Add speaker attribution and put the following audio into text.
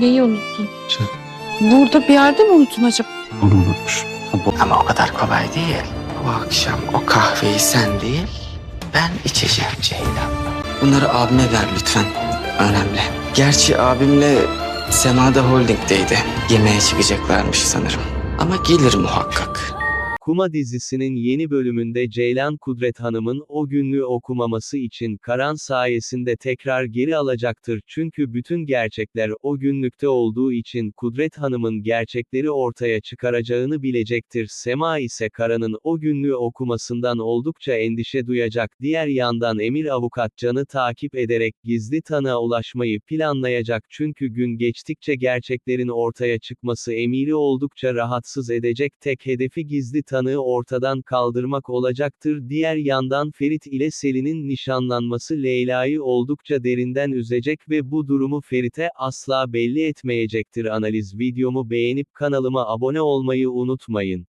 Speaker 1: Neyi unuttun?
Speaker 2: Şey,
Speaker 1: Burada bir yerde mi unuttun acaba?
Speaker 2: onu unutmuş.
Speaker 3: Ama o kadar kolay değil. Bu akşam o kahveyi sen değil, ben içeceğim Ceylan. Bunları abime ver lütfen. Önemli. Gerçi abimle Semada Holding'deydi. Yemeğe çıkacaklarmış sanırım. Ama gelir muhakkak.
Speaker 4: Kuma dizisinin yeni bölümünde Ceylan Kudret Hanım'ın o günlüğü okumaması için Karan sayesinde tekrar geri alacaktır çünkü bütün gerçekler o günlükte olduğu için Kudret Hanım'ın gerçekleri ortaya çıkaracağını bilecektir. Sema ise Karan'ın o günlüğü okumasından oldukça endişe duyacak. Diğer yandan Emir avukat Can'ı takip ederek gizli tanığa ulaşmayı planlayacak çünkü gün geçtikçe gerçeklerin ortaya çıkması Emir'i oldukça rahatsız edecek tek hedefi gizli tanığı ortadan kaldırmak olacaktır. Diğer yandan Ferit ile Selin'in nişanlanması Leyla'yı oldukça derinden üzecek ve bu durumu Ferit'e asla belli etmeyecektir. Analiz videomu beğenip kanalıma abone olmayı unutmayın.